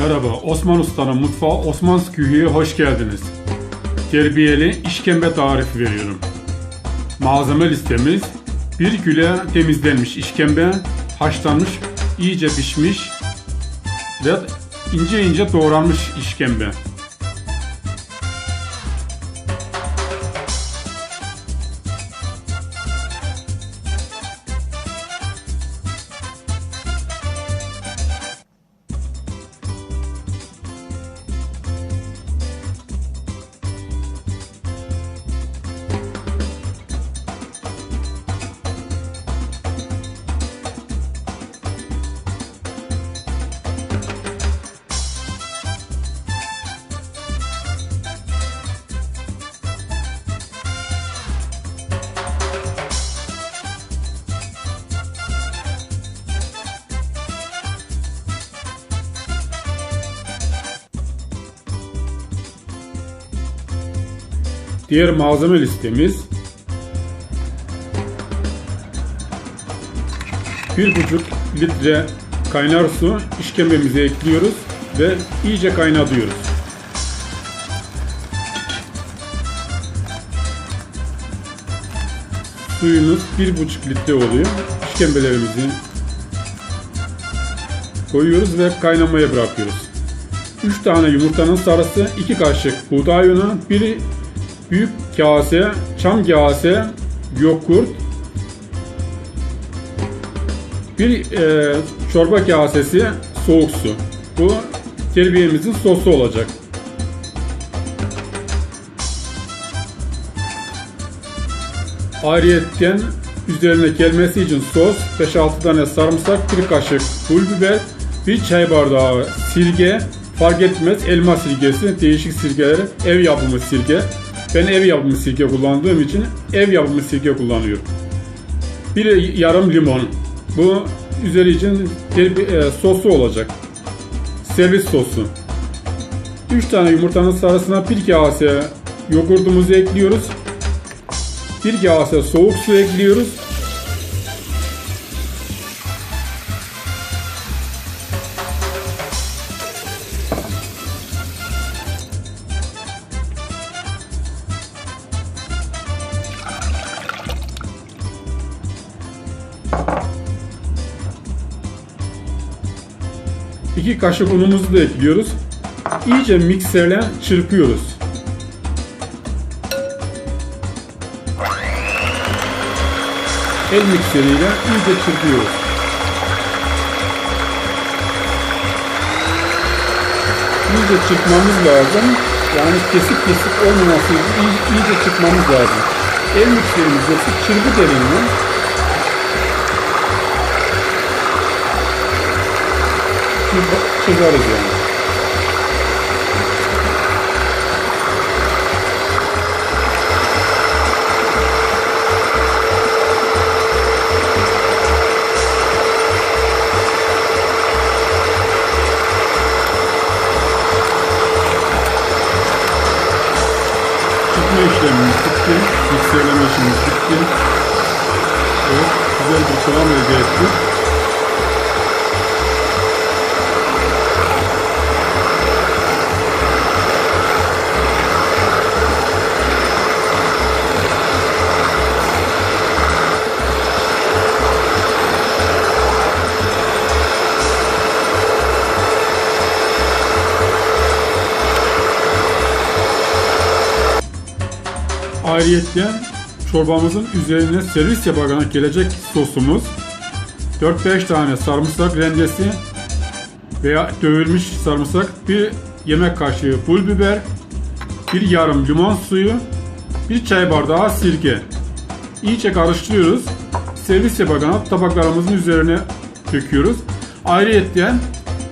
Merhaba, Osman Usta'nın mutfağı Osman's Kühü'ye hoş geldiniz. Terbiyeli işkembe tarifi veriyorum. Malzeme listemiz 1 kilo temizlenmiş işkembe, haşlanmış, iyice pişmiş ve ince ince doğranmış işkembe. Diğer malzeme listemiz 1,5 litre kaynar su işkembemize ekliyoruz ve iyice kaynatıyoruz. Suyumuz 1,5 litre oluyor. İşkembelerimizi koyuyoruz ve kaynamaya bırakıyoruz. 3 tane yumurtanın sarısı, 2 kaşık buğday unu, 1 büyük kase, çam kase, yoğurt, bir e, çorba kasesi soğuk su. Bu terbiyemizin sosu olacak. Ayrıyetten üzerine gelmesi için sos, 5-6 tane sarımsak, bir kaşık pul biber, bir çay bardağı sirke, fark etmez elma sirkesi, değişik sirkeler, ev yapımı sirke. Ben ev yapımı sirke kullandığım için ev yapımı sirke kullanıyorum. Bir yarım limon. Bu üzeri için bir e, sosu olacak. Servis sosu. 3 tane yumurtanın sarısına bir kase yoğurdumuzu ekliyoruz. Bir kase soğuk su ekliyoruz. İki kaşık unumuzu da ekliyoruz. İyice mikserle çırpıyoruz. El mikseriyle iyice çırpıyoruz. İyice çırpmamız lazım. Yani kesik kesik olmaması iyice, iyice çırpmamız lazım. El mikserimizde çırpı derinliği çırp- çırparız yani. Çırpma işlemimiz bitti. Mikserleme işimiz bitti. Evet, güzel bir kıvam elde ettik. Ayrıyetten çorbamızın üzerine servis yaparak gelecek sosumuz 4-5 tane sarımsak rendesi veya dövülmüş sarımsak, bir yemek kaşığı pul biber, bir yarım limon suyu, bir çay bardağı sirke. İyice karıştırıyoruz. Servis yaparak tabaklarımızın üzerine döküyoruz. Ayrıyetten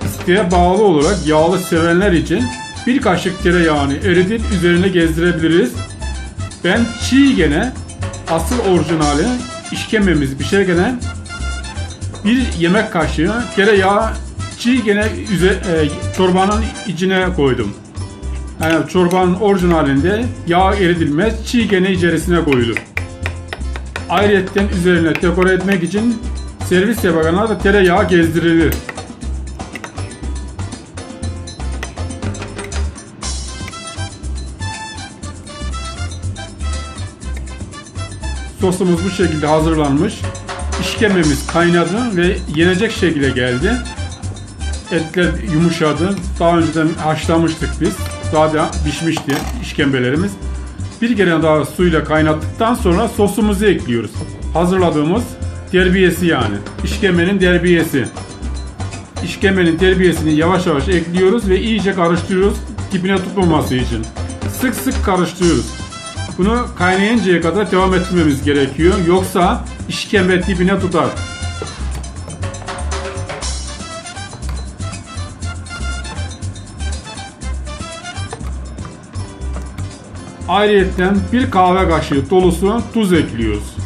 isteğe bağlı olarak yağlı sevenler için bir kaşık tereyağını eritip üzerine gezdirebiliriz. Ben çiğ gene asıl orijinali işkembemizi pişerken bir yemek kaşığı tereyağı çiğ gene üze, e, çorbanın içine koydum. Yani çorbanın orijinalinde yağ eridilmez çiğ gene içerisine koyulur. Ayrıca üzerine dekore etmek için servis yapana da tereyağı gezdirilir. Sosumuz bu şekilde hazırlanmış. İşkembemiz kaynadı ve yenecek şekilde geldi. Etler yumuşadı. Daha önceden haşlamıştık biz. Da pişmişti işkembelerimiz. Bir kere daha suyla kaynattıktan sonra sosumuzu ekliyoruz. Hazırladığımız terbiyesi yani. İşkembenin terbiyesi. İşkembenin terbiyesini yavaş yavaş ekliyoruz ve iyice karıştırıyoruz dibine tutmaması için. Sık sık karıştırıyoruz. Bunu kaynayıncaya kadar devam etmemiz gerekiyor. Yoksa işkembe dibine tutar. Ayrıyeten bir kahve kaşığı dolusu tuz ekliyoruz.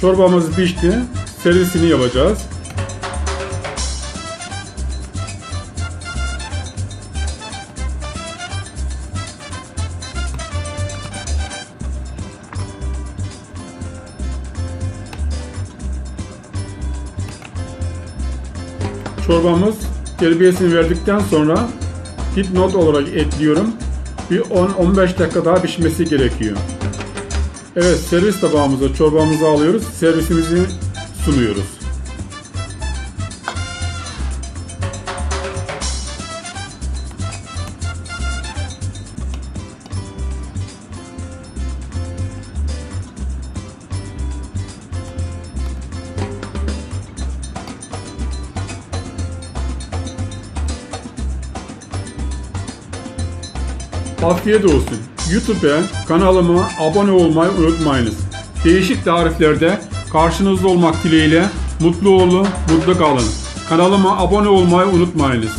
Çorbamız pişti. Servisini yapacağız. Çorbamız terbiyesini verdikten sonra dipnot olarak ekliyorum. Bir 10-15 dakika daha pişmesi gerekiyor. Evet servis tabağımıza çorbamızı alıyoruz. Servisimizi sunuyoruz. Afiyet olsun. YouTube'a kanalıma abone olmayı unutmayınız. Değişik tariflerde karşınızda olmak dileğiyle mutlu olun, mutlu kalın. Kanalıma abone olmayı unutmayınız.